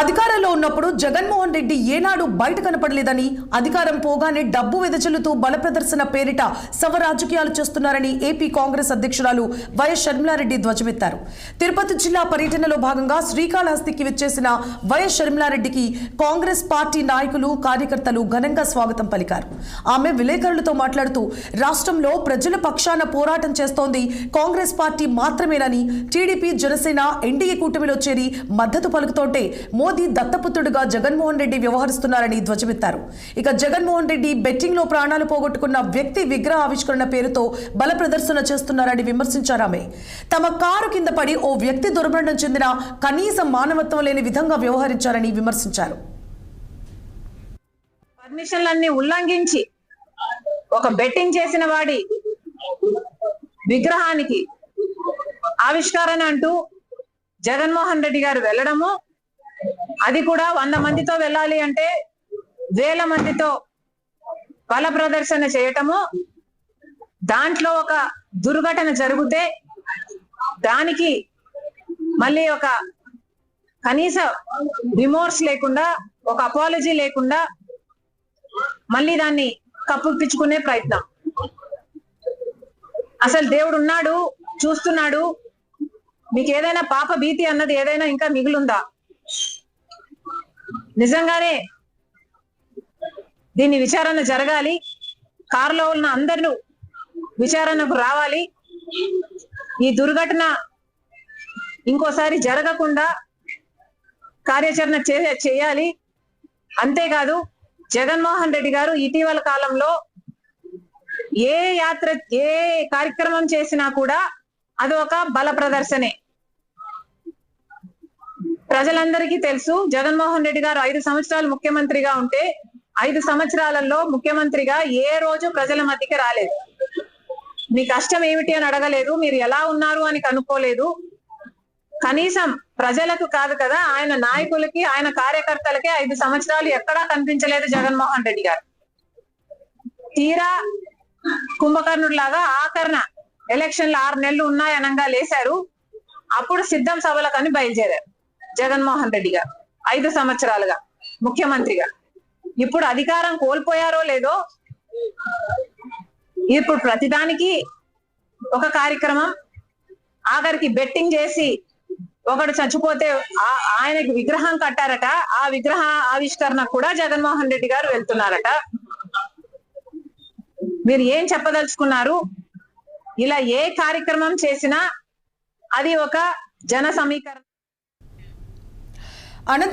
అధికారంలో ఉన్నప్పుడు జగన్మోహన్ రెడ్డి ఏనాడు బయట కనపడలేదని అధికారం పోగానే డబ్బు వెదజల్లుతూ బల ప్రదర్శన పేరిట సవ రాజకీయాలు చేస్తున్నారని ఏపీ కాంగ్రెస్ అధ్యక్షురాలు వైఎస్ షర్మిలారెడ్డి ధ్వజమెత్తారు. తిరుపతి జిల్లా పర్యటనలో భాగంగా శ్రీకాళహస్తికి విచ్చేసిన వైఎస్ షర్మిలారెడ్డికి కాంగ్రెస్ పార్టీ నాయకులు కార్యకర్తలు ఘనంగా స్వాగతం పలికారు. ఆమె విలేకరులతో మాట్లాడుతూ రాష్ట్రంలో ప్రజల పక్షాన పోరాటం చేస్తోంది కాంగ్రెస్ పార్టీ మాత్రమేనని టీడీపీ జనసేన ఎన్డీఏ కూటమిలో చేరి మద్దతు పలుకుతోంటే మోదీ దత్తపుత్రుడుగా జగన్మోహన్ రెడ్డి వ్యవహరిస్తున్నారని ధ్వజమెత్తారు. ఇక జగన్మోహన్ రెడ్డి బెట్టింగ్లో ప్రాణాలు పోగొట్టుకున్న వ్యక్తి విగ్రహ ఆవిష్కరణ పేరుతో బల ప్రదర్శన చేస్తున్నారని విమర్శించారు ఆమె. తమ కారు కింద పడి ఓ వ్యక్తి దుర్మరణం చెందిన కనీస మానవత్వం లేని విధంగా వ్యవహరించారని విమర్శించారు. పర్మిషన్లన్నీ ఉల్లంఘించి ఒక బెట్టింగ్ చేసిన వాడి విగ్రహానికి ఆవిష్కరణ అంటూ జగన్మోహన్ రెడ్డి గారు వెళ్ళడము అది కూడా వంద మందితో వెళ్ళాలి అంటే వేల మందితో బల ప్రదర్శన చేయటము దాంట్లో ఒక దుర్ఘటన జరిగితే దానికి మళ్ళీ ఒక కనీస రిమోర్స్ లేకుండా ఒక అపాలజీ లేకుండా మళ్ళీ దాన్ని కప్పుపించుకునే ప్రయత్నం. అసలు దేవుడు ఉన్నాడు చూస్తున్నాడు మీకు ఏదైనా పాప భీతి అన్నది ఏదైనా ఇంకా మిగులుందా? నిజంగానే దీన్ని విచారణ జరగాలి. కారులో ఉన్న అందరూ విచారణకు రావాలి. ఈ దుర్ఘటన ఇంకోసారి జరగకుండా కార్యాచరణ చే- చేయాలి. అంతేకాదు జగన్మోహన్ రెడ్డి గారు ఇటీవల కాలంలో ఏ యాత్ర ఏ కార్యక్రమం చేసినా కూడా అది ఒక బల ప్రదర్శనే. ప్రజలందరికీ తెలుసు జగన్మోహన్ రెడ్డి గారు ఐదు సంవత్సరాలు ముఖ్యమంత్రిగా ఉంటే ఐదు సంవత్సరాలలో ముఖ్యమంత్రిగా ఏ రోజు ప్రజల మధ్యకి రాలేదు. మీ కష్టం ఏమిటి అని అడగలేదు మీరు ఎలా ఉన్నారు అని కనుక్కోలేదు. కనీసం ప్రజలకు కాదు కదా ఆయన నాయకులకి ఆయన కార్యకర్తలకి ఐదు సంవత్సరాలు ఎక్కడా కనిపించలేదు జగన్మోహన్ రెడ్డి గారు. తీరా కుంభకర్ణుడు లాగా ఆకరణ ఎలక్షన్లు ఆరు నెలలు ఉన్నాయనంగా లేశారు. అప్పుడు సిద్ధం సభలకని బయలుదేరారు. జగన్మోహన్ రెడ్డి గారు ఐదు సంవత్సరాలుగా ముఖ్యమంత్రిగా. ఇప్పుడు అధికారం కోల్పోయారో లేదో ఇప్పుడు ప్రతిదానికి ఒక కార్యక్రమం ఆఖరికి బెట్టింగ్ చేసి ఒకడు చచ్చిపోతే ఆ- ఆయనకి విగ్రహం కట్టారట ఆ విగ్రహ ఆవిష్కరణ కూడా జగన్మోహన్ రెడ్డి గారు వెళ్తున్నారట. మీరు ఏం చెప్పదలుచుకున్నారు? ఇలా ఏ కార్యక్రమం చేసినా అది ఒక జన సమీకరణ.